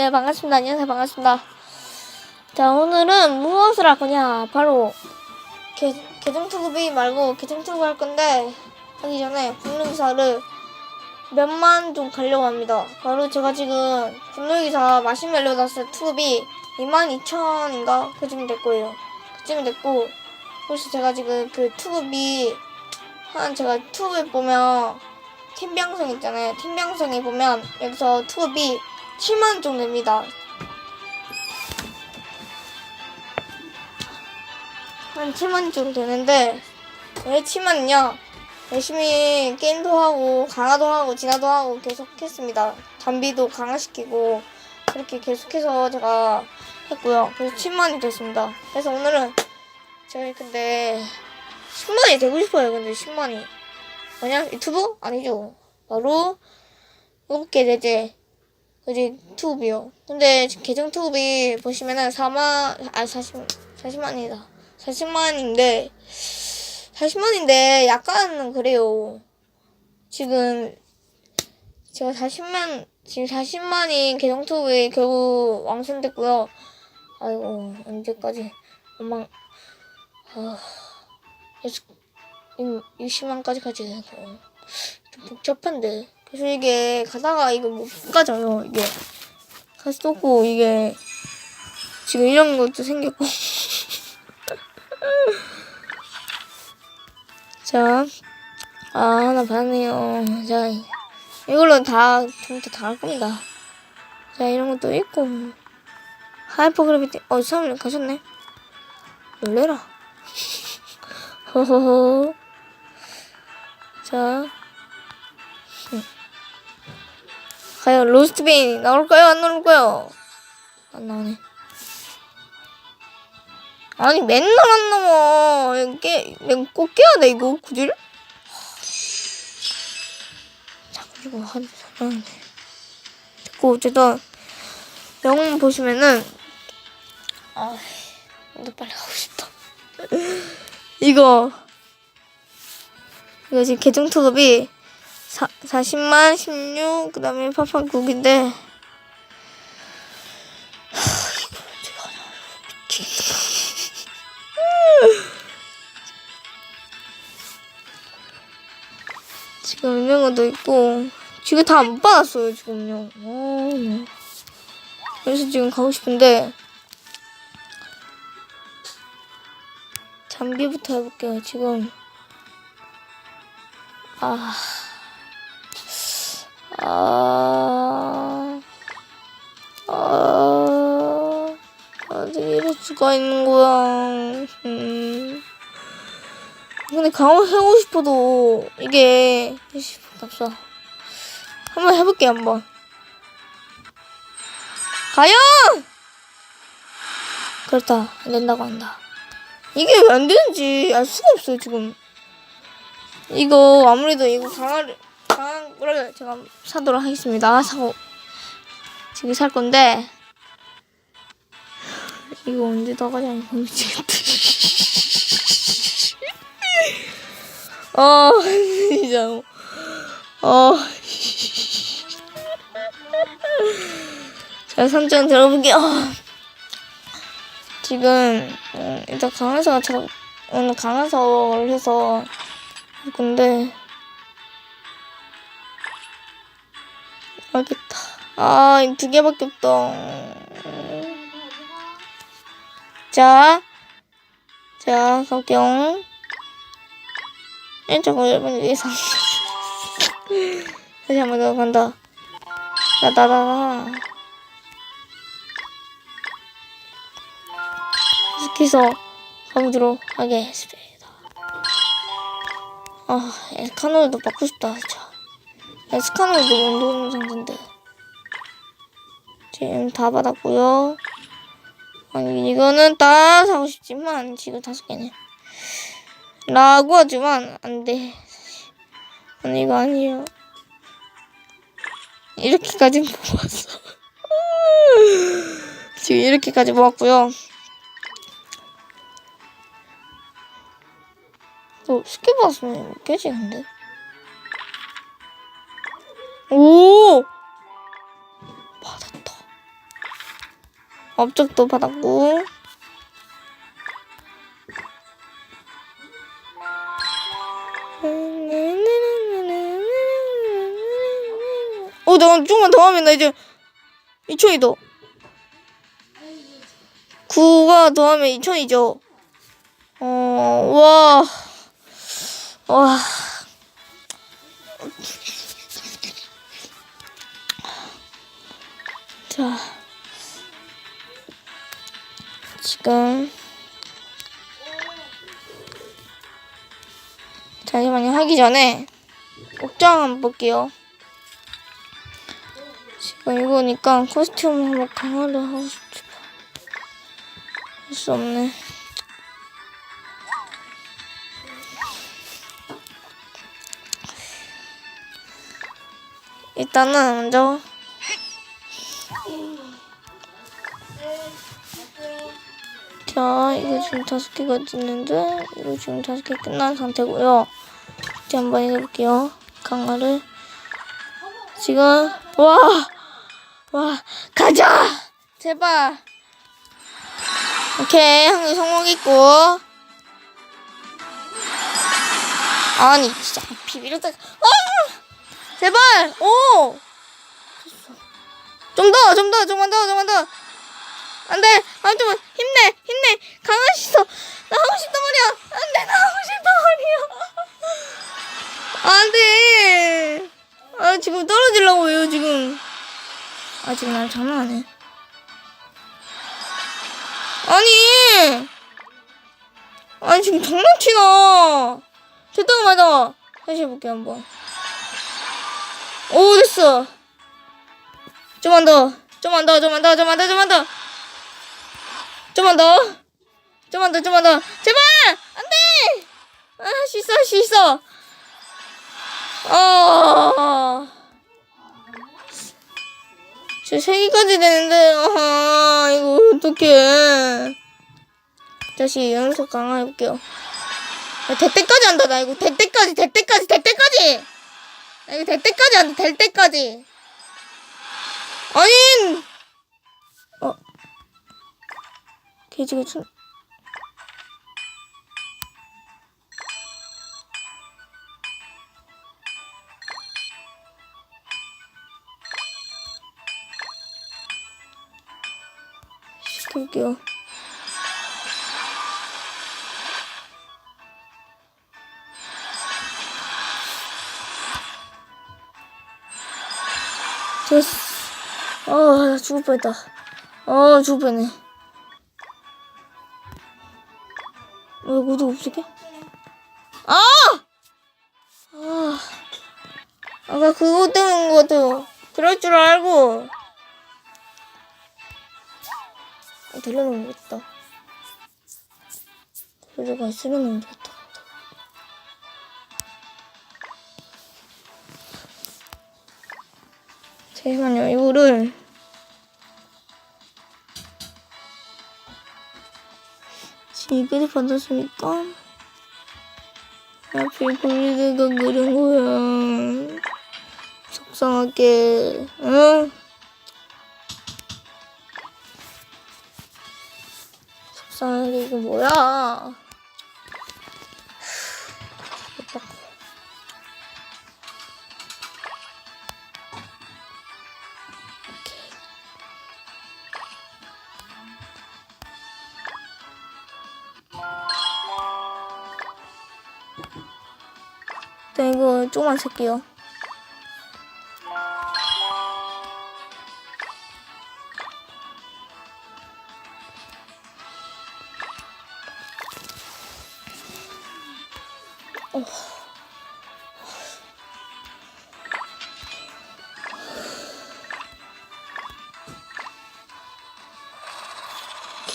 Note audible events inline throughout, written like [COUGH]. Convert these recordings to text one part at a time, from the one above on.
네 반갑습니다. 안녕하세요. 반갑습니다. 자 오늘은 무엇을 할 거냐? 바로 개, 계정투급이 말고 계정투급 할 건데 하기 전에 분노기사를 몇만 좀 가려고 합니다. 바로 제가 지금 분노기사 마시멜로 다스 투급이 22,000인가? 그쯤 될 거예요. 그쯤 됐고 그래서 제가 지금 그 투급이 한 제가 투급을 보면 팀병성 있잖아요. 팀병성에 보면 여기서 투급이 7만 정도 됩니다. 한 7만 정도 되는데 왜 7만이냐? 열심히 게임도 하고 강화도 하고 진화도 하고 계속 했습니다. 장비도 강화시키고 그렇게 계속해서 제가 했고요. 그래서 7만이 됐습니다. 그래서 오늘은 제가 근데 10만이 되고 싶어요. 근데 10만이. 뭐냐 유튜브 아니죠 바로 일곱 개 내제 그지 투브요. 근데 계정 투브이 보시면은 4만 아 40, 40만이다. 40만인데 40만인데 약간 그래요. 지금 제가 40만 지금 40만이 계정 투브이 결국 왕성됐고요. 아이고 언제까지? 엄마 아 계속 60만까지 가지 되고 좀 복잡한데 그래서 이게 가다가 이거 못 가져요 이게. 가서 쏟고 이게 지금 이런 것도 생겼고. [LAUGHS] 자, 아 하나 봤네요. 자 이걸로 다 전부 다할 겁니다. 자 이런 것도 있고. 하이퍼 그래비티 어 사람님 가셨네. 놀래라. [LAUGHS] 호호호. 자. 과연 로스트빈 나올까요? 안 나올까요? 안 나오네. 아니, 맨날 안 나와. 이게, 꼭 깨야 돼, 이거, 구질? 자꾸 이거 사람네. 자꾸, 어쨌든, 영웅 보시면은, 아, 근데 빨리 가고 싶다. [LAUGHS] 이거, 이거 지금 계정 투급이 사, 40만 16 그다음에 파판 9인데 지금 유명어도 있고 지금 다못 받았어요 지금요. 어, 네. 그래서 지금 가고 싶은데 장비부터 해볼게요 지금. 아, 아, 아, 어떻게 이럴 수가 있는 거야. 음. 근데 강화 해보고 싶어도 이게 답사 한번 해볼게 한번. 과연 그렇다 안 된다고 한다. 이게 왜 안 되는지 알 수가 없어요 지금. 이거 아무래도 이거 강화를 거를 제가 사도록 하겠습니다. 사고 지금 살 건데 이거 언제 나가냐 이거 미치겠다. 어 진짜 어. 자 삼장 들어볼게요. 지금 음, 일단 저 오늘 강화서를 해서 근데 알겠다. 아, 이두 개밖에 없다. 자, 자, 석경. 1.5 1번 예상. 다시 한 번 더 간다. 나 나나. 여기서 가보도록 하겠습니다. 아, 에스카노도 받고 싶다, 진짜. 에스카노도 운동 상자인데. 지금 다 받았고요. 아니, 이거는 다 사고 싶지만, 지금 다섯 개네. 라고 하지만, 안 돼. 아니, 이거 아니에요. 이렇게까지 [LAUGHS] 모았어. 지금 이렇게까지 모았고요. 또 쉽게 봤으면 깨지는데. 오! 받았다. 업적도 받았고. 어, 나 조금만 더 하면 나 이제 2천이다. 9가 더하면 2천이죠. 어, 와. 와. 자. 지금. 잠시만요. 하기 전에 옥장 한번 볼게요. 지금 이거니까 코스튬 한번 강화를 하고 싶지. 할 수 없네. 일단은 먼저 자 이거 지금 다섯 개가 있는데 이거 지금 다섯 개 끝난 상태고요. 이제 한번 해볼게요. 강화를 지금 와 와 가자 제발 오케이 한개 성공했고 아니 진짜 비비를 딱 아! 제발 오! 좀 더, 좀 더, 좀만 더, 좀만 더. 안 돼. 아, 좀 힘내, 힘내. 강한 수 있어. 나 하고 싶단 말이야. 안 돼, 나 하고 싶단 말이야. 안 돼. 아, 지금 떨어지려고 해요, 지금. 아, 지금 날 장난하네. 아니. 아니, 지금 장난치나. 됐다, 맞아. 다시 해볼게, 한번. 오 됐어 좀만 더 좀만 더 좀만 더 좀만 더 좀만 더 좀만 더. 좀만 더 좀만 더. 제발! 안 돼! 아, 할 수 있어 할 수 있어. 어. 지금 세 개까지 되는데 아 이거 어떡해. 다시 연속 강화해볼게요. 야, 될 때까지 한다 나 이거. 될 때까지 될 때까지 될 때까지! 아, 이거 될 때까지 안 돼, 될 때까지. 아니, 어, 개지가 좀. 시킬게요. 됐어. 아, 나 죽을 뻔했다. 아, 죽을 뻔했네. 왜 모두 없을게? 아! 아, 아까 그거 때문인 것 같아요. 그럴 줄 알고. 어, 들려놓으겠다. 소리가 있으면 되겠다. 잠시만요, 이거를. 지금 받았으니까. 하필 분리대가 그린 거야. 속상하게, 응? 속상하게, 이거 뭐야. 조그만 새끼요.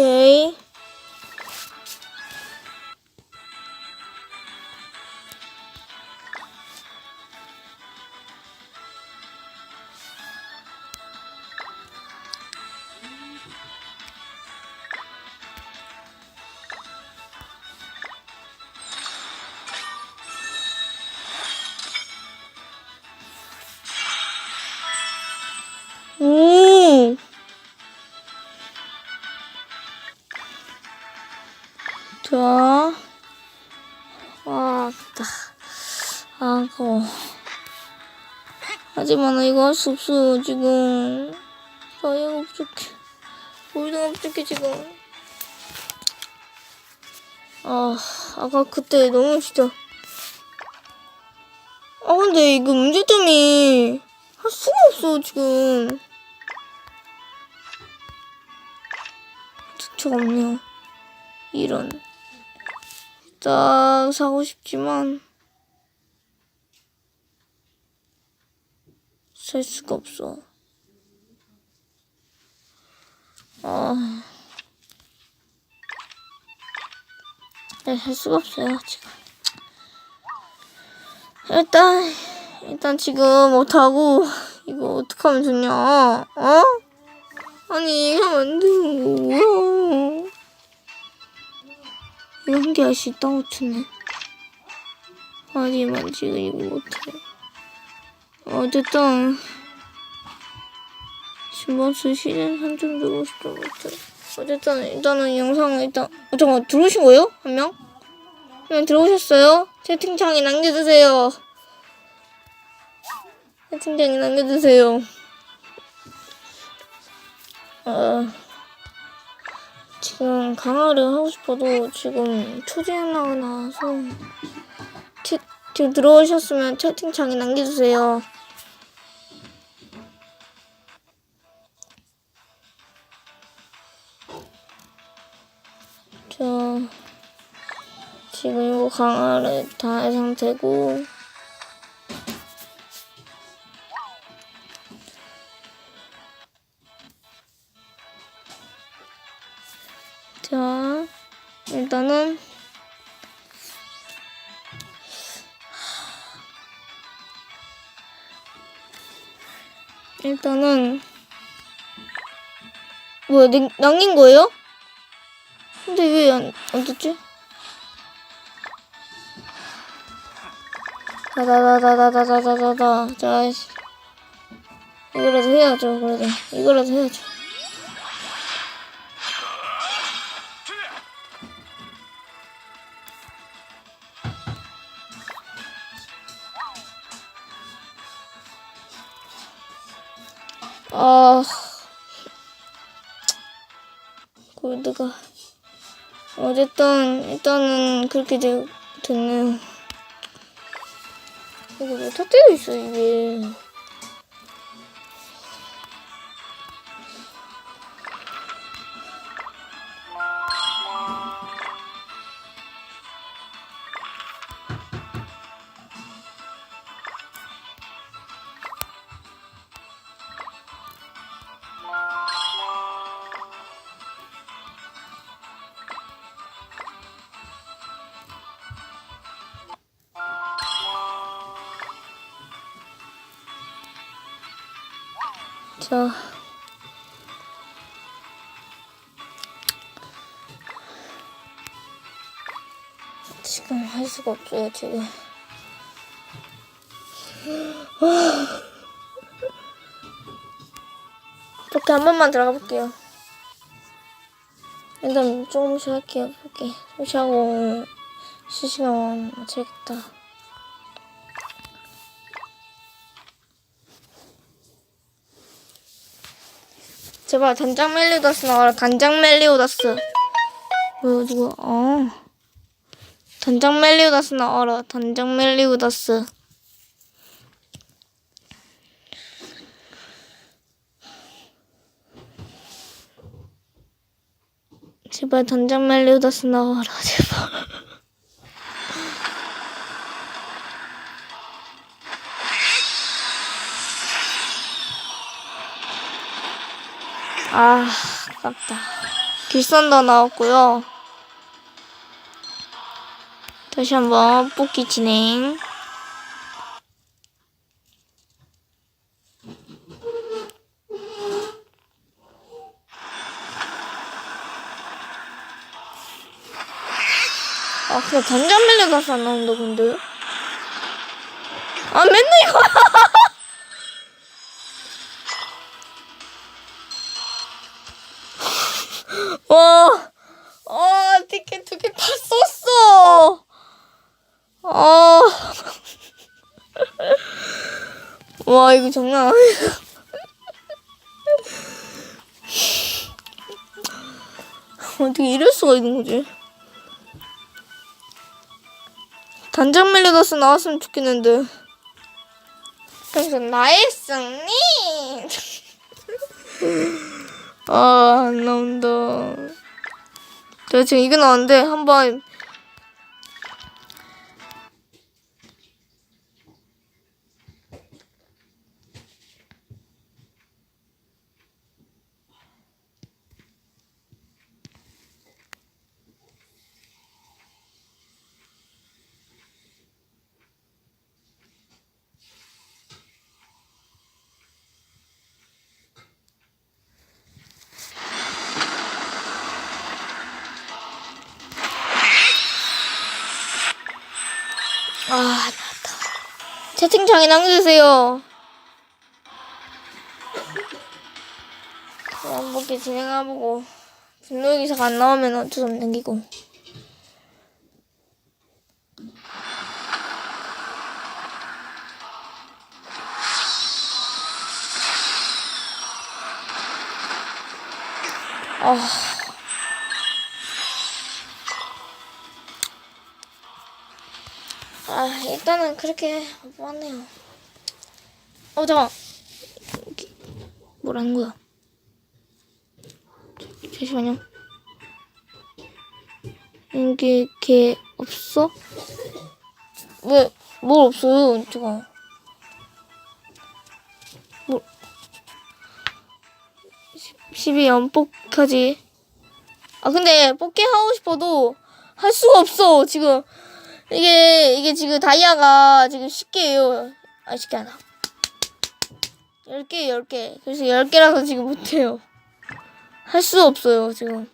오케이. 와, 다. 아, 아까워. 하지만 이거 할 수 없어, 지금. 나이가 부족해. 우리가 부족해, 지금. 아, 아까 그때 너무 진짜. 아, 근데 이거 문제점이 할 수가 없어, 지금. 대처가 없네요. 이런. 딱 사고 싶지만 살 수가 없어. 아, 네, 살 수가 없어요 지금. 일단 일단 지금 못하고 이거 어떻게 하면 좋냐? 어? 아니 하면 안 되는 거 뭐야? 수 있다고 치네. 하지만 지금 이거 못해. 어쨌든 신버스 시즌 3점 들고 싶다 못해. 어쨌든 일단은 영상을 일단 어, 잠깐 들어오신 거예요? 한 명? 한 명 들어오셨어요? 채팅창에 남겨주세요. 채팅창에 남겨주세요. 어. 지금 강화를 하고 싶어도 지금 초지연락이 나와서 채, 지금 들어오셨으면 채팅창에 남겨주세요. 저 지금 이거 강화를 다 한 상태고 일단은 일단은 뭐야 남- 남긴 거예요? 근데 왜 안안 됐지? 다다다다다다다다다 자 씨. 이거라도 해야죠 그래도 이거라도 해야죠 아 골드가 어쨌든 일단은 그렇게 되, 됐네요. 이거 왜 터뜨려 있어 이게? 자. 지금 할 수가 없어요, 지금. 이렇게 한 번만 들어가 볼게요. 일단 조금씩 할게요, 볼게. 조금씩 하고, 실시간 맞춰야겠다. 제발 단장 멜리오다스 나와라. 단장 멜리오다스. 뭐야 누구 어. 단장 멜리오다스 나와라. 단장 멜리오다스. 제발 단장 멜리오다스 나와라. [LAUGHS] 제발 아, 아깝다. 길선도 나왔고요. 다시 한번 뽑기 진행. 아, 그냥 단장 밀려가서 안 나온다, 근데. 아, 맨날 이거. [LAUGHS] 와, 이거 장난 아니야. 어떻게 이럴 수가 있는 거지? 단장 밀려가서 나왔으면 좋겠는데. 그래서 나의 승리! [LAUGHS] 아, 안 나온다. 제가 지금 이거 나왔는데, 한번. 채팅창에 남겨주세요. 한 번께 진행해보고. 분노 기사가 안 나오면 어쩔 수 없는 기고. 아. 아, 일단은 그렇게 뽑았네요. 어, 잠깐. 뭐라는 거야? 자, 잠시만요. 이게, 걔, 없어? 왜, 뭘 없어요, 잠깐. 뭐, 12 연뽑까지. 아, 근데, 뽑기 하고 싶어도, 할 수가 없어, 지금. 이게 이게 지금 다이아가 지금 10개예요. 아 10개 하나. 10개 10개. 그래서 10개라서 지금 못해요. 할 수 없어요 지금.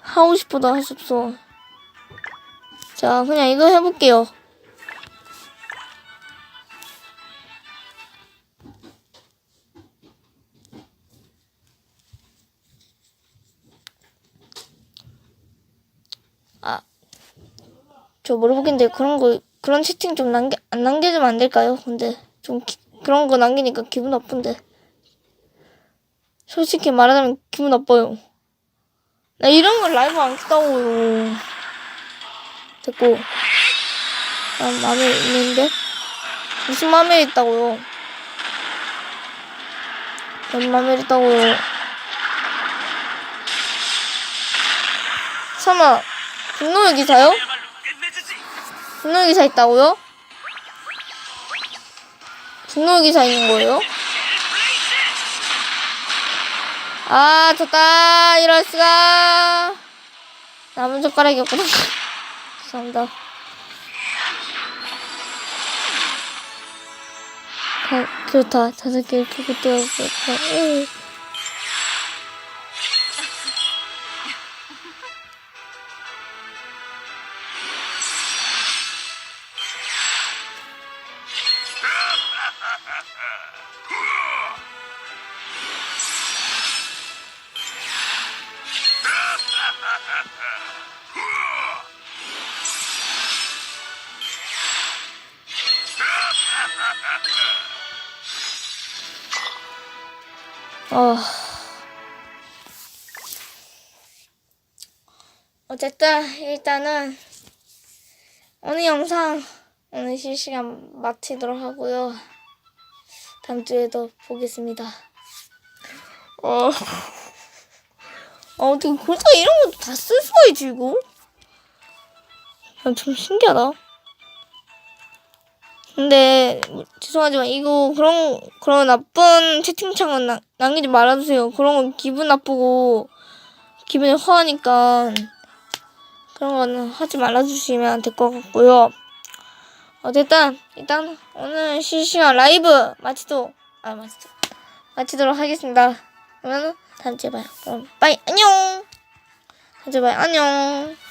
하고 싶어도 할 수 없어. 자 그냥 이거 해볼게요. 저 물어보긴데 그런 거 그런 채팅 좀 남겨 안 남겨주면 안 될까요? 근데 좀 기- 그런 거 남기니까 기분 나쁜데. 솔직히 말하자면 기분 나빠요. 나 이런 걸 라이브 안 켰다고요. 됐고. 난 마음에 있는데 무슨 마음에 있다고요? 난 마음에 있다고요. 설마 분노의 기사요? 분노의 기사 있다고요? 분노의 기사 있는 거예요? 아, 졌다. 이럴 수가. 남은 젓가락이 없구나. [LAUGHS] 죄송합니다. 아, 그렇다. 다섯 개를 켜고 떼었었 어. 어쨌든 일단은 오늘 영상 오늘 실시간 마치도록 하고요. 다음 주에도 보겠습니다. 어. 어, 어떻게 골드가 이런 것도 다 쓸 수가 있지 이거? 야, 좀 신기하다. 근데 뭐, 죄송하지만 이거 그런 그런 나쁜 채팅창은 나, 남기지 말아주세요. 그런 건 기분 나쁘고 기분이 허하니까 그런 거는 하지 말아주시면 될 것 같고요. 어쨌든 일단 오늘 실시간 라이브 마치도 아 마치도 마치도록 하겠습니다. 그러면 다음 주에 봐요. 그럼 빠이 안녕. 다음 주에 봐요. 안녕.